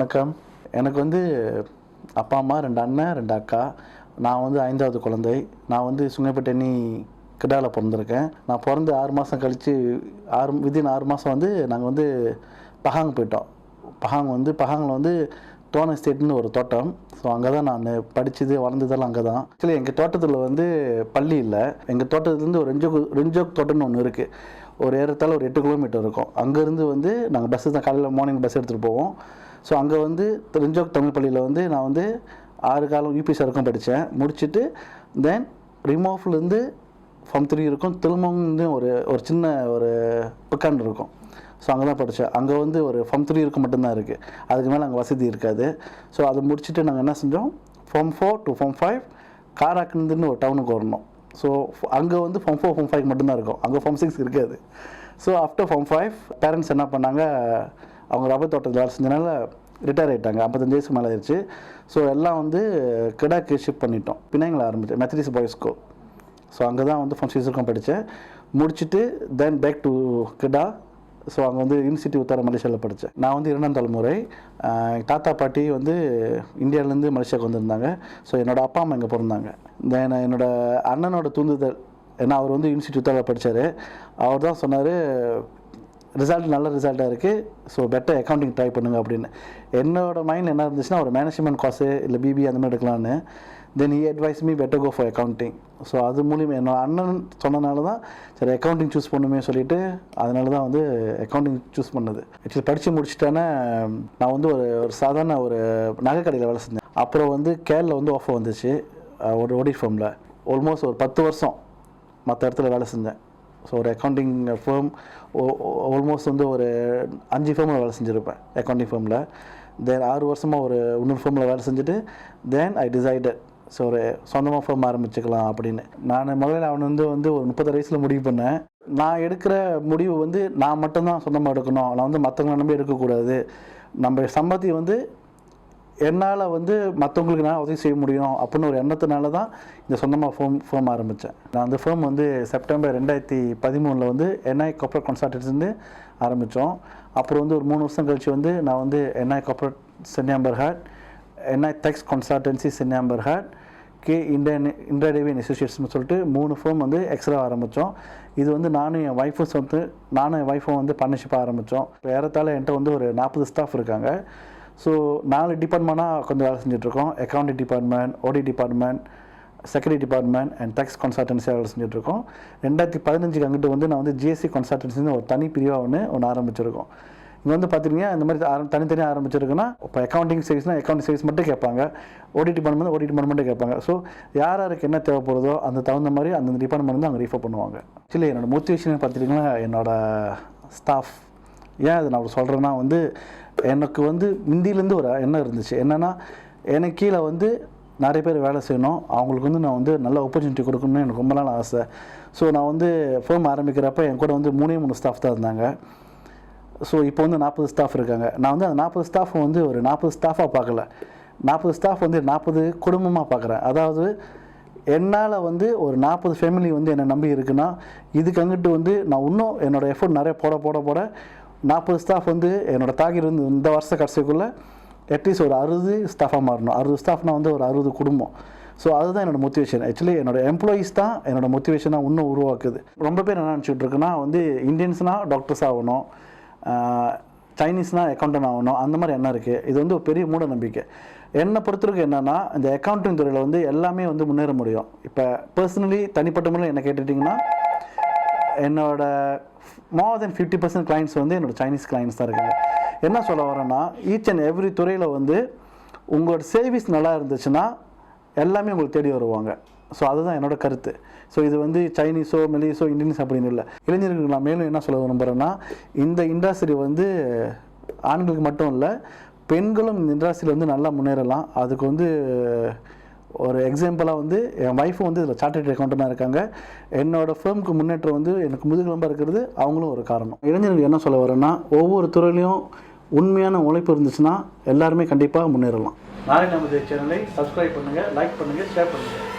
வணக்கம். எனக்கு வந்து அப்பா அம்மா ரெண்டு அண்ணன் ரெண்டு அக்கா. நான் வந்து ஐந்தாவது குழந்தை. நான் வந்து சுங்கப்பட்டணி கிடாவில் பிறந்திருக்கேன். நான் பிறந்து ஆறு மாதம் கழித்து ஆறு வித்தின் ஆறு மாதம் வந்து நாங்கள் வந்து பஹாங் போயிட்டோம். பஹாங் வந்து பஹாங்கில் வந்து தோன எஸ்டேட்னு ஒரு தோட்டம். ஸோ அங்கே தான் நான் படித்தது வளர்ந்ததெல்லாம் அங்கே தான் ஆக்சுவலி எங்கள் தோட்டத்தில் வந்து பள்ளி இல்லை. எங்கள் தோட்டத்துலேருந்து ஒரு ரெஞ்சோக் ரெஞ்சோக் தோட்டம்னு ஒன்று இருக்குது ஒரு ஏறத்தால் ஒரு எட்டு கிலோமீட்டர் இருக்கும். அங்கேருந்து வந்து நாங்கள் பஸ்ஸு தான் காலையில் மார்னிங் பஸ் எடுத்துகிட்டு போவோம். ஸோ அங்கே வந்து ரெஞ்சோக் தமிழ் பள்ளியில் வந்து நான் வந்து ஆறு காலம் யூபிஎஸ் வரைக்கும் படித்தேன் முடிச்சுட்டு தென் ரிமோஃப்லேருந்து ஃபார்ம் த்ரீ இருக்கும். திருமங்கன்னு ஒரு ஒரு சின்ன ஒரு புக்கான் இருக்கும். ஸோ அங்கே தான் படித்தேன் அங்கே வந்து ஒரு ஃபார்ம் த்ரீ இருக்க மட்டும்தான் இருக்குது அதுக்கு மேலே அங்கே வசதி இருக்காது. ஸோ அதை முடிச்சுட்டு நாங்கள் என்ன செஞ்சோம்? Form four to form five காராக்குந்துன்னு ஒரு டவுனுக்கு வரணும். ஸோ அங்கே வந்து ஃபார்ம் ஃபோர் ஃபார்ம் ஃபைவ் மட்டும்தான் இருக்கும். அங்கே ஃபார்ம் சிக்ஸ் இருக்காது. So after form five parents என்ன பண்ணாங்க? அவங்க ரப்பர் தோட்டத்தில் வேலை செஞ்சனால ரிட்டையர் ஆகிட்டாங்க ஐம்பத்தஞ்சு வயசு மேலே ஆயிடுச்சு ஸோ எல்லாம் வந்து கிடாக்கு ஷிஃப்ட் பண்ணிட்டோம். பின்னாங்களை ஆரம்பித்தேன் மெத்தடிஸ் பாய்ஸ் ஸ்கூல் ஸோ அங்கே தான் வந்து ஃபர்ஸ்ட் வரைக்கும் படித்தேன் முடிச்சுட்டு then back to Kedah. So அங்கே வந்து யூனிவர்சிட்டி உத்தர மலேசியாவில் படித்தேன் நான் வந்து இரண்டாம் தலைமுறை. தாத்தா பாட்டி வந்து இந்தியாவிலேருந்து மலேசியாவுக்கு வந்திருந்தாங்க. ஸோ என்னோட அப்பா அம்மா இங்கே பிறந்தாங்க. தென் என்னோட அண்ணனோட தூண்டுதல் ஏன்னா அவர் வந்து யூனிவர்சிட்டி உத்தரவில் படித்தார் அவர் தான் சொன்னார் ரிசல்ட் நல்ல ரிசல்ட்டாக இருக்குது ஸோ பெட்டர் அக்கௌண்டிங் ட்ரை பண்ணுங்க அப்படின்னு. என்னோட மைண்ட் என்ன இருந்துச்சுன்னா ஒரு மேனேஜ்மெண்ட் கோர்ஸு இல்லை பிபி அந்த மாதிரி எடுக்கலான்னு. Then he advise me better go for accounting so அது மூலியமாக என்னோட அண்ணன் சொன்னனால தான் சரி அக்கௌண்டிங் சூஸ் பண்ணுமே சொல்லிட்டு அதனால தான் வந்து அக்கௌண்டிங் சூஸ் பண்ணது. ஆக்சுவலி படித்து முடிச்சுட்டேன்னா நான் வந்து ஒரு ஒரு சாதாரண ஒரு நகை கடையில் வேலை செஞ்சேன். அப்புறம் வந்து கேரளில் வந்து ஆஃபர் வந்துச்சு. ஒரு ஓடி ஃபார்மில் ஆல்மோஸ்ட் ஒரு பத்து வருஷம் மற்ற இடத்துல வேலை செஞ்சேன். ஸோ ஒரு அக்கௌண்டிங் ஃபேம் ஆல்மோஸ்ட் வந்து ஒரு அஞ்சு ஃபேமில் வேலை செஞ்சுருப்பேன். அக்கௌண்டிங் ஃபேமில் தென் ஆறு வருஷமாக ஒரு இன்னொரு ஃபேமில் வேலை செஞ்சுட்டு தென் ஐ டிசைடட் ஸோ ஒரு சொந்தமாக ஃபேம் ஆரம்பிச்சுக்கலாம் அப்படின்னு. நான் முதல்ல அவன் வந்து வந்து ஒரு முப்பது வயசில் முடிவு பண்ணேன். நான் எடுக்கிற முடிவு வந்து நான் மட்டும்தான் சொந்தமாக எடுக்கணும். நான் வந்து மற்றவங்களை நம்பி எடுக்கக்கூடாது. நம்ம சம்பத்தி வந்து என்னால் வந்து மற்றவங்களுக்கு நான் உதவி செய்ய முடியும் அப்படின்னு ஒரு எண்ணத்தினால தான் இந்த சொந்தமாக ஃபோம் ஃபோம் ஆரம்பித்தேன் நான் அந்த ஃபோம் வந்து செப்டம்பர் ரெண்டாயிரத்தி பதிமூணில் வந்து என்ஐ கார்பரேட் கன்சல்டன்ஸ்லேருந்து ஆரம்பித்தோம் அப்புறம் வந்து ஒரு மூணு வருஷம் கழிச்சு வந்து நான் வந்து என்ஐ கார்பரேட் சென்னியாம்பர் ஹாட் என்ஐ டெக்ஸ் கன்சல்டன்சி சென்னியாம்பர் ஹாட் கே இண்டியன் இன்டர்டேவியன் அசோசியேட்ஸ்னு சொல்லிட்டு மூணு ஃபோம் வந்து எக்ஸ்ட்ரா ஆரம்பித்தோம் இது வந்து நானும் என் ஒய்ஃபும் வந்து நானும் என் ஒய்ஃபும் வந்து பார்ட்னர்ஷிப்பாக ஆரம்பித்தோம் இப்போ ஏறத்தாழ என்கிட்ட வந்து ஒரு நாற்பது ஸ்டாஃப் இருக்காங்க. ஸோ நாலு டிபார்ட்மெண்ட்டாக கொஞ்சம் வேலை செஞ்சுட்ருக்கோம். Accounting department OD department security department and tax கன்சல்டன்சியாக வேலை செஞ்சுட்ருக்கோம். ரெண்டாயிரத்தி பதினஞ்சுக்கு அங்கிட்டு வந்து நான் வந்து ஜிஎஸ்சி கன்சல்டன்சின்னு ஒரு தனி பிரிவாக ஒன்று ஒன்று ஆரம்பிச்சிருக்கோம். இங்கே வந்து பார்த்தீங்கன்னா இந்த மாதிரி தனித்தனியாக ஆரம்பிச்சிருக்குன்னா இப்போ அக்கௌண்டிங் சர்வீஸ்னால் அக்கௌண்டிங் சர்வீஸ் மட்டும் கேட்பாங்க. ஓடி டிபார்ட்மெண்ட் ஓடி மட்டும் கேட்பாங்க. ஸோ யார் யாருக்கு என்ன தேவைப்படுதோ அந்த தகுந்த மாதிரி அந்த டிபார்ட்மெண்ட் வந்து அவங்க ரீஃபர் பண்ணுவாங்க. ஆக்சுவலி என்னோட மோட்டிவேஷன் பார்த்துட்டிங்கன்னா என்னோடய ஸ்டாஃப் ஏன் அது நான் சொல்கிறேன்னா வந்து எனக்கு வந்து முந்தியிலேருந்து ஒரு எண்ணம் இருந்துச்சு. என்னென்னா எனக்கு கீழே வந்து நிறைய பேர் வேலை செய்யணும். அவங்களுக்கு வந்து நான் வந்து நல்ல ஆப்பர்ச்சுனிட்டி கொடுக்கணும்னு எனக்கு ரொம்ப நாள் ஆசை. ஸோ நான் வந்து ஃபேம் ஆரம்பிக்கிறப்ப என் கூட வந்து மூணே மூணு ஸ்டாஃப் தான் இருந்தாங்க. ஸோ இப்போ வந்து நாற்பது ஸ்டாஃப் இருக்காங்க. நான் வந்து அந்த நாற்பது ஸ்டாஃப் வந்து ஒரு நாற்பது ஸ்டாஃபாக பார்க்கல. நாற்பது ஸ்டாஃப் வந்து நாற்பது குடும்பமாக பார்க்குறேன். அதாவது என்னால் வந்து ஒரு நாற்பது ஃபேமிலி வந்து என்னை நம்பி இருக்குன்னா இதுக்கு அங்கிட்டு வந்து நான் இன்னும் என்னோடய எஃபர்ட் நிறைய போட போட போட நாற்பது ஸ்டாஃப் வந்து என்னோடய டார்கெட் வந்து இந்த வருஷ கடைசிக்குள்ளே அட்லீஸ்ட் ஒரு அறுபது ஸ்டாஃபாக மாறணும். அறுபது ஸ்டாஃப்னால் வந்து ஒரு அறுபது குடும்பம். ஸோ அதுதான் என்னோடய மோட்டிவேஷன் ஆக்சுவலி என்னோடய எம்ப்ளாயீஸ் தான் என்னோடய மோட்டிவேஷனாக இன்னும் உருவாக்குது. ரொம்ப பேர் என்ன நினச்சிட்டு இருக்குன்னா வந்து இந்தியன்ஸ்னால் டாக்டர்ஸ் ஆகணும். சைனீஸ்னால் அக்கௌண்டன்ட் ஆகணும். அந்த மாதிரி என்ன இருக்குது இது வந்து ஒரு பெரிய மூட நம்பிக்கை என்னை பொறுத்தவரைக்கும் என்னென்னா இந்த அக்கௌண்டிங் துறையில் வந்து எல்லாமே வந்து முன்னேற முடியும். இப்போ பர்சனலி தனிப்பட்ட முறையில் என்ன கேட்டுட்டிங்கன்னா என்னோட more than fifty percent clients வந்து என்னோட சைனீஸ் கிளைண்ட்ஸ் தான் இருக்காங்க. என்ன சொல்ல வரேன்னா ஈச் அண்ட் எவ்ரி துறையில் வந்து உங்களோட சர்வீஸ் நல்லா இருந்துச்சுன்னா எல்லாமே உங்களுக்கு தேடி வருவாங்க. ஸோ அதுதான் என்னோட கருத்து. ஸோ இது வந்து சைனீஸோ மெலிஸோ இந்தியன்ஸ் அப்படின்னு இல்லை. இளைஞர்களுக்கு நான் மேலும் என்ன சொல்ல விரும்புகிறேன்னா இந்த இண்டஸ்ட்ரி வந்து ஆண்களுக்கு மட்டும் இல்லை பெண்களும் இந்த இண்டஸ்ட்ரியில் வந்து நல்லா முன்னேறலாம். அதுக்கு வந்து ஒரு எக்ஸாம்பிளாக வந்து என் ஒய்ஃபும் வந்து இதில் சார்ட்டர்ட் அக்கௌண்ட்டாக இருக்காங்க. என்னோடய ஃபேமுக்கு முன்னேற்றம் வந்து எனக்கு முதுகெலும்பாக இருக்கிறது அவங்களும் ஒரு காரணம். இளைஞர்கள் என்ன சொல்ல வரேன்னா ஒவ்வொரு துறையிலையும் உண்மையான உழைப்பு இருந்துச்சுன்னா எல்லாருமே கண்டிப்பாக முன்னேறலாம். நாளை நமது சேனலை சப்ஸ்கிரைப் பண்ணுங்கள் லைக் பண்ணுங்கள் ஷேர் பண்ணுங்கள்